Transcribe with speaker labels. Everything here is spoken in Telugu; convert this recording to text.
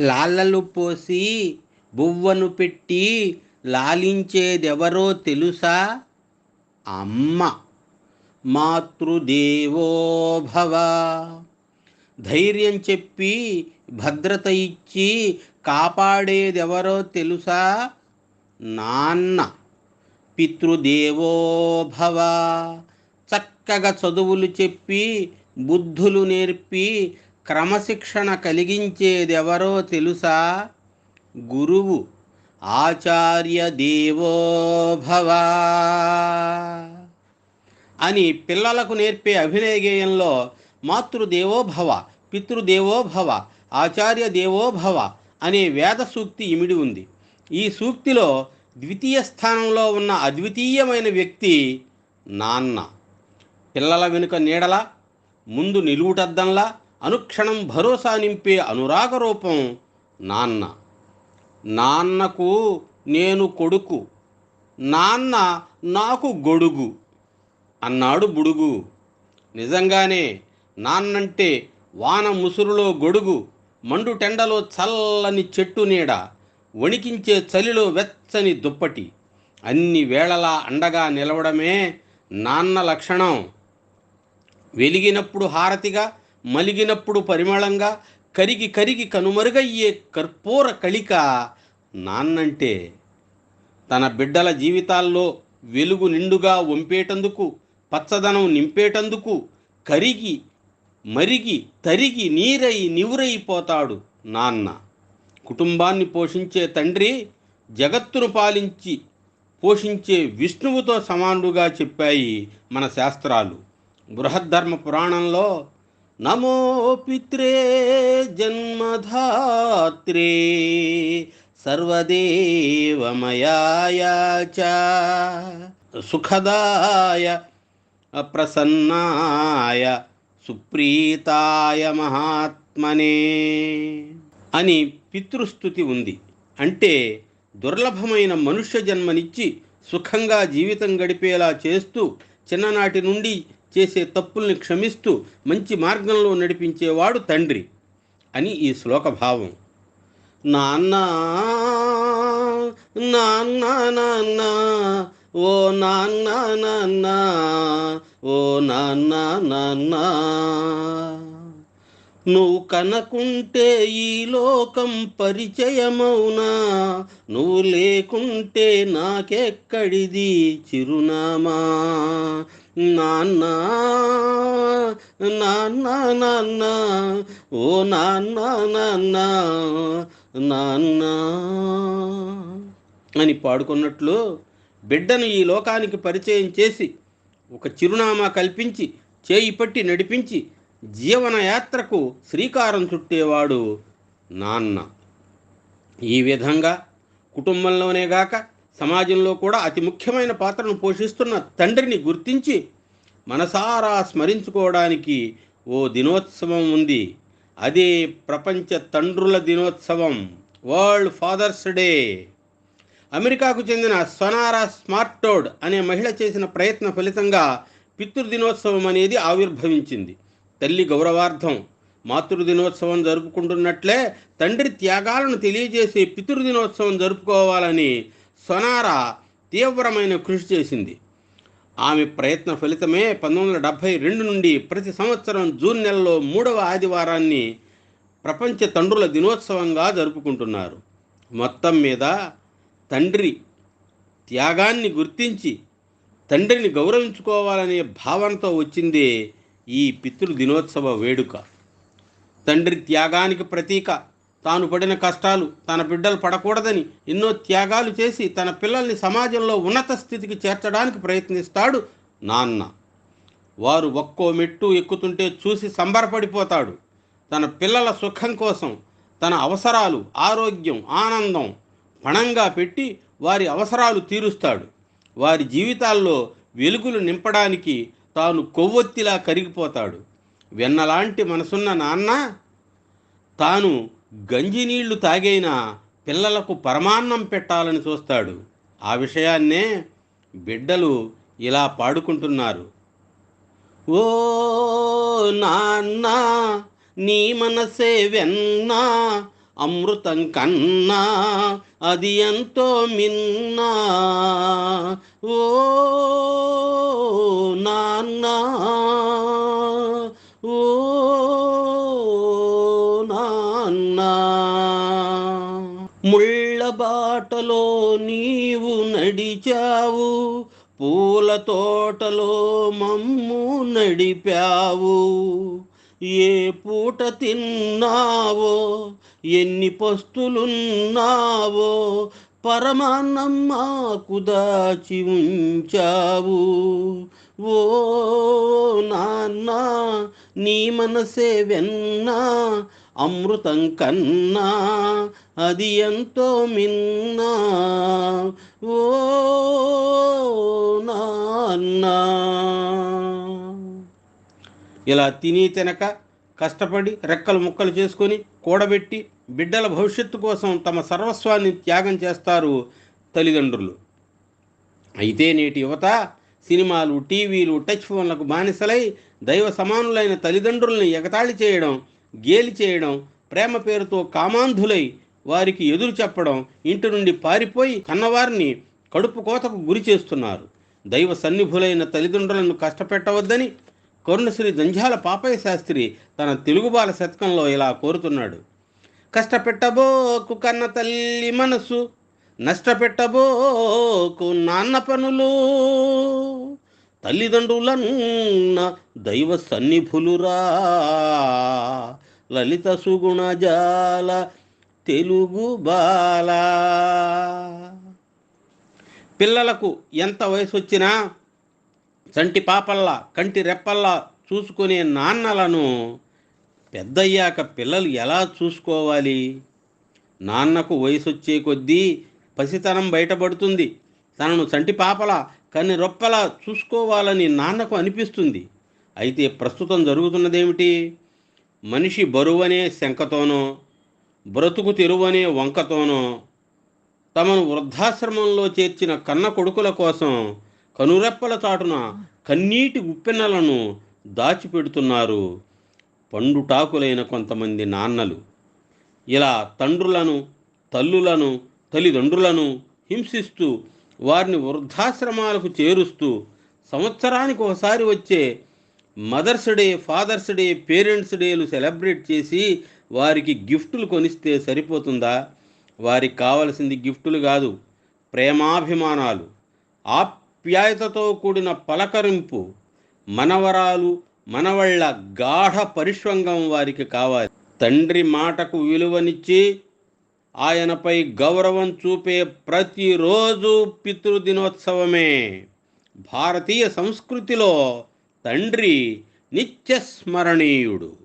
Speaker 1: లాళ్ళలు పోసి బువ్వను పెట్టి లాలించేదెవరో తెలుసా? అమ్మ. మాతృదేవోభవ ధైర్యం చెప్పి భద్రత ఇచ్చి కాపాడేదెవరో తెలుసా? నాన్న. పితృదేవోభవ చక్కగా చదువులు చెప్పి బుద్ధులు నేర్పి క్రమశిక్షణ కలిగించేదెవరో తెలుసా? గురువు ఆచార్య దేవోభవ. అని పిల్లలకు నేర్పే అభినయ గేయంలో మాతృదేవో భవ ఆచార్య దేవోభవ అనే వేద సూక్తి ఇమిడి ఉంది. ఈ సూక్తిలో ద్వితీయ స్థానంలో ఉన్న అద్వితీయమైన వ్యక్తి నాన్న. పిల్లల వెనుక నీడల ముందు నిలువుటద్దంలా అనుక్షణం భరోసా నింపే అనురాగ రూపం నాన్న. నాన్నకు నేను కొడుకు. నాన్న నాకు గొడుగు అన్నాడు బుడుగు. నిజంగానే నాన్నంటే వాన ముసురులో గొడుగు మండు టెండలో చల్లని చెట్టు నీడ వణికించే చలిలో వెచ్చని దుప్పటి. అన్ని వేళలా అండగా నిలవడమే నాన్న లక్షణం. వెలిగినప్పుడు హారతిగా మలిగినప్పుడు పరిమళంగా కరిగి కరిగి కనుమరుగయ్యే కర్పూర కళిక నాన్నంటే తన బిడ్డల జీవితాల్లో వెలుగు నిండుగా వంపేటందుకు పచ్చదనం నింపేటందుకు కరిగి మరిగి తరిగి నీరై నివురైపోతాడు నాన్న. కుటుంబాన్ని పోషించే తండ్రి జగత్తును పాలించి పోషించే విష్ణువుతో సమానుడుగా చెప్పాయి మన శాస్త్రాలు. బృహద్ధర్మ పురాణంలో నమో పిత్రే జన్మధాత్రే సర్వదేవమయాయ సుఖదాయ ప్రసన్నాయ సుప్రీతాయ మహాత్మనే అని పితృస్థుతి ఉంది. అంటే దుర్లభమైన మనుష్య జన్మనిచ్చి సుఖంగా జీవితం గడిపేలా చేస్తూ చిన్ననాటి నుండి చేసే తప్పుల్ని క్షమిస్తూ మంచి మార్గంలో నడిపించేవాడు తండ్రి అని ఈ శ్లోక భావం నాన్న నాన్న నాన్న ఓ నాన్న నాన్న ఓ నాన్న నాన్న నువ్వు కనకుంటే ఈ లోకం పరిచయమౌనా? నువ్వు లేకుంటే నాకెక్కడిది చిరునామా? నాన్న నాన్న నాన్న ఓ నాన్న నాన్న నాన్న అని పాడుకున్నట్లు బిడ్డను ఈ లోకానికి పరిచయం చేసి ఒక చిరునామా కల్పించి చేయి పట్టి నడిపించి జీవనయాత్రకు శ్రీకారం చుట్టేవాడు నాన్న. ఈ విధంగా కుటుంబంలోనే గాక సమాజంలో కూడా అతి ముఖ్యమైన పాత్రను పోషిస్తున్న తండ్రిని గుర్తించి మనసారా స్మరించుకోవడానికి ఓ దినోత్సవం ఉంది. అదే ప్రపంచ తండ్రుల దినోత్సవం వరల్డ్ ఫాదర్స్ డే అమెరికాకు చెందిన సొనారా స్మార్టోడ్ అనే మహిళ చేసిన ప్రయత్న ఫలితంగా పితృదినోత్సవం అనేది ఆవిర్భవించింది. తల్లి గౌరవార్థం మాతృదినోత్సవం జరుపుకుంటున్నట్లే తండ్రి త్యాగాలను తెలియజేసే పితృదినోత్సవం జరుపుకోవాలని సొనారా తీవ్రమైన కృషి చేసింది. ఆమె ప్రయత్న ఫలితమే పంతొమ్మిది వందల డెబ్భై రెండు నుండి ప్రతి సంవత్సరం జూన్ నెలలో మూడవ ఆదివారాన్ని ప్రపంచ తండ్రుల దినోత్సవంగా జరుపుకుంటున్నారు. మొత్తం మీద తండ్రి త్యాగాన్ని గుర్తించి తండ్రిని గౌరవించుకోవాలనే భావనతో వచ్చిందే ఈ పితృ దినోత్సవ వేడుక. తండ్రి త్యాగానికి ప్రతీక. తాను పడిన కష్టాలు తన బిడ్డలు పడకూడదని ఎన్నో త్యాగాలు చేసి తన పిల్లల్ని సమాజంలో ఉన్నత స్థితికి చేర్చడానికి ప్రయత్నిస్తాడు నాన్న. వారు ఒక్కో మెట్టు ఎక్కుతుంటే చూసి సంబరపడిపోతాడు. తన పిల్లల సుఖం కోసం తన అవసరాలు ఆరోగ్యం ఆనందం పణంగా పెట్టి వారి అవసరాలు తీరుస్తాడు. వారి జీవితాల్లో వెలుగులు నింపడానికి తాను కొవ్వొత్తిలా కరిగిపోతాడు. వెన్నలాంటి మనసున్న నాన్న తాను గంజి నీళ్ళు తాగైనా పిల్లలకు పరమాన్నం పెట్టాలని చూస్తాడు. ఆ విషయాన్నే బిడ్డలు ఇలా పాడుకుంటున్నారు. ఓ నాన్న నీ మనసే వెన్నా అమృతం కన్నా అది ఎంతో మిన్నా. ఓ నా నా ఓ నాన్నా. ముళ్ళ బాటలో నీవు నడిచావు పూల తోటలో మమ్ము నడిపావు. ఏ పూట తిన్నావో ఎన్ని పస్తులున్నావో పరమాన్నం మాకు దాచి ఉంచావు. ఓ నాన్న నీ మనసే వెన్నా అమృతం కన్నా అది ఎంతో మిన్నా. ఓ నాన్న. ఇలా తిని తినక కష్టపడి రెక్కలు ముక్కలు చేసుకొని కూడబెట్టి బిడ్డల భవిష్యత్తు కోసం తమ సర్వస్వాన్ని త్యాగం చేస్తారు తల్లిదండ్రులు. అయితే నేటి యువత సినిమాలు టీవీలు టచ్ ఫోన్లకు బానిసలై దైవ సమానులైన తల్లిదండ్రుల్ని ఎగతాళి చేయడం గేలి చేయడం ప్రేమ పేరుతో కామాంధులై వారికి ఎదురు చెప్పడం ఇంటి నుండి పారిపోయి కన్నవారిని కడుపు కోతకు గురి చేస్తున్నారు. దైవ సన్నిభులైన తల్లిదండ్రులను కష్టపెట్టవద్దని కరుణశ్రీ దంజాల పాపయ్య శాస్త్రి తన తెలుగు బాల శతకంలో ఇలా కోరుతున్నాడు. కష్టపెట్టబోకు కన్న తల్లి మనసు నష్టపెట్టబోకు నాన్న పనులు. తల్లిదండ్రులన్న దైవ సన్నిభులురా లలిత సుగుణజాల తెలుగు బాల. పిల్లలకు ఎంత వయసు వచ్చినా చంటి పాపల్లా కంటి రెప్పల్లా చూసుకునే నాన్నలను పెద్దయ్యాక పిల్లలు ఎలా చూసుకోవాలి? నాన్నకు వయసు వచ్చే కొద్దీ పసితనం బయటపడుతుంది. తనను చంటి పాపల కన్ని రొప్పలా చూసుకోవాలని నాన్నకు అనిపిస్తుంది. అయితే ప్రస్తుతం జరుగుతున్నదేమిటి? మనిషి బరువనే శంకతోనో బ్రతుకు తెరువనే వంకతోనో తమను వృద్ధాశ్రమంలో చేర్చిన కన్న కొడుకుల కోసం కనురెప్పల చాటున కన్నీటి ఉప్పెన్నలను దాచిపెడుతున్నారు పండుటాకులైన కొంతమంది నాన్నలు. ఇలా తండ్రులను తల్లులను తల్లిదండ్రులను హింసిస్తూ వారిని వృద్ధాశ్రమాలకు చేరుస్తూ సంవత్సరానికి ఒకసారి వచ్చే mother's day father's day parents డేలు celebrate చేసి వారికి గిఫ్టులు కొనిస్తే సరిపోతుందా? వారికి కావలసింది గిఫ్టులు కాదు ప్రేమాభిమానాలు. ఆప్యాయతతో కూడిన పలకరింపు మనవరాలు మనవళ్ళ గాఢ పరిష్వంగం వారికి కావాలి. తండ్రి మాటకు విలువనిచ్చి ఆయనపై గౌరవం చూపే ప్రతిరోజు పితృదినోత్సవమే. భారతీయ సంస్కృతిలో తండ్రి నిత్యస్మరణీయుడు.